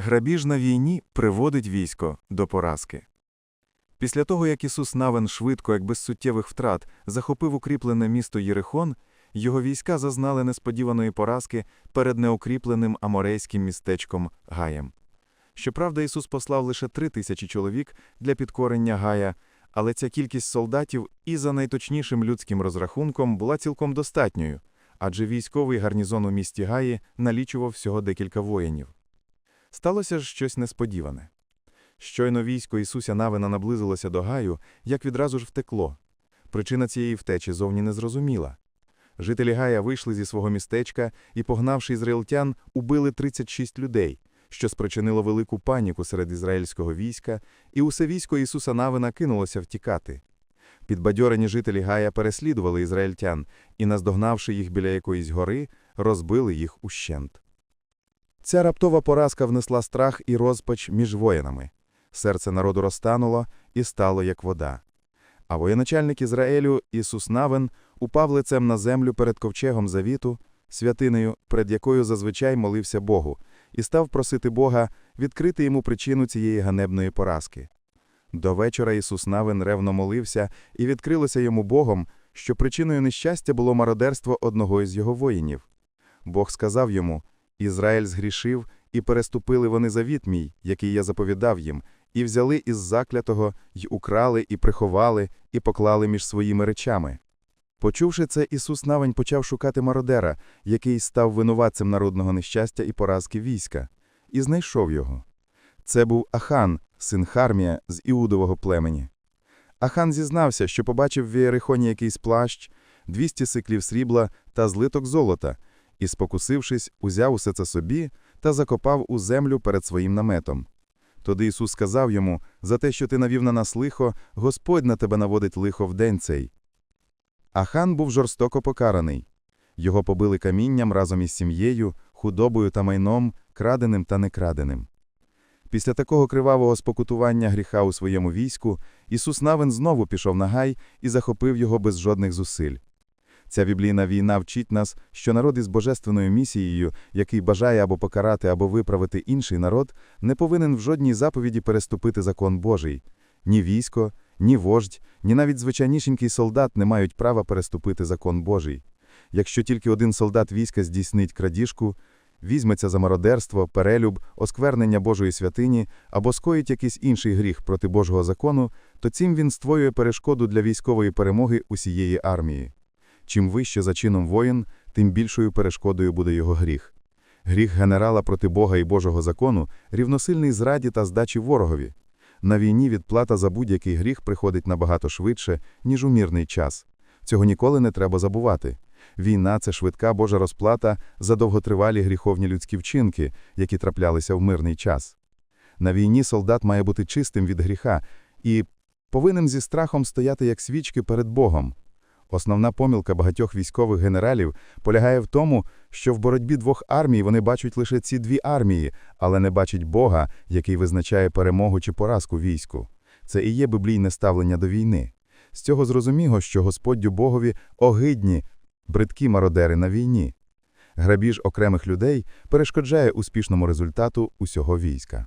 Грабіж на війні приводить військо до поразки. Після того, як Ісус Навин швидко, як без суттєвих втрат, захопив укріплене місто Єрихон, його війська зазнали несподіваної поразки перед неукріпленим аморейським містечком Гаєм. Щоправда, Ісус послав лише три тисячі чоловік для підкорення Гая, але ця кількість солдатів і за найточнішим людським розрахунком була цілком достатньою, адже військовий гарнізон у місті Гаї налічував всього декілька воїнів. Сталося ж щось несподіване. Щойно військо Ісуся Навина наблизилося до Гаю, як відразу ж втекло. Причина цієї втечі зовні не зрозуміла. Жителі Гая вийшли зі свого містечка і, погнавши ізраїльтян, убили 36 людей, що спричинило велику паніку серед ізраїльського війська, і усе військо Ісуса Навина кинулося втікати. Підбадьорені жителі Гая переслідували ізраїльтян і, наздогнавши їх біля якоїсь гори, розбили їх ущент. Ця раптова поразка внесла страх і розпач між воїнами. Серце народу розтануло і стало як вода. А воєначальник Ізраїлю Ісус Навин упав лицем на землю перед ковчегом завіту, святинею, перед якою зазвичай молився Богу, і став просити Бога відкрити йому причину цієї ганебної поразки. До вечора Ісус Навин ревно молився, і відкрилося йому Богом, що причиною нещастя було мародерство одного із його воїнів. Бог сказав йому: Ізраїль згрішив, і переступили вони завіт мій, який я заповідав їм, і взяли із заклятого, й украли, і приховали, і поклали між своїми речами. Почувши це, Ісус Навень почав шукати мародера, який став винуватцем народного нещастя і поразки війська, і знайшов його. Це був Ахан, син Хармія з Іудового племені. Ахан зізнався, що побачив в Єрихоні якийсь плащ, 200 сиклів срібла та злиток золота, і, спокусившись, узяв усе це собі та закопав у землю перед своїм наметом. Тоді Ісус сказав йому, за те, що ти навів на нас лихо, Господь на тебе наводить лихо в день цей. Ахан був жорстоко покараний. Його побили камінням разом із сім'єю, худобою та майном, краденим та некраденим. Після такого кривавого спокутування гріха у своєму війську, Ісус Навин знову пішов на гай і захопив його без жодних зусиль. Ця біблійна війна вчить нас, що народ із божественною місією, який бажає або покарати, або виправити інший народ, не повинен в жодній заповіді переступити закон Божий. Ні військо, ні вождь, ні навіть звичайнішенький солдат не мають права переступити закон Божий. Якщо тільки один солдат війська здійснить крадіжку, візьметься за мародерство, перелюб, осквернення Божої святині або скоїть якийсь інший гріх проти Божого закону, то цим він створює перешкоду для військової перемоги усієї армії. Чим вище за чином воїн, тим більшою перешкодою буде його гріх. Гріх генерала проти Бога і Божого закону рівносильний зраді та здачі ворогові. На війні відплата за будь-який гріх приходить набагато швидше, ніж у мірний час. Цього ніколи не треба забувати. Війна це швидка Божа розплата за довготривалі гріховні людські вчинки, які траплялися в мирний час. На війні солдат має бути чистим від гріха і повинен зі страхом стояти як свічки перед Богом. Основна помилка багатьох військових генералів полягає в тому, що в боротьбі двох армій вони бачать лише ці дві армії, але не бачать Бога, який визначає перемогу чи поразку війську. Це і є біблійне ставлення до війни. З цього зрозуміло, що Господню Богові огидні, бридкі мародери на війні. Грабіж окремих людей перешкоджає успішному результату усього війська.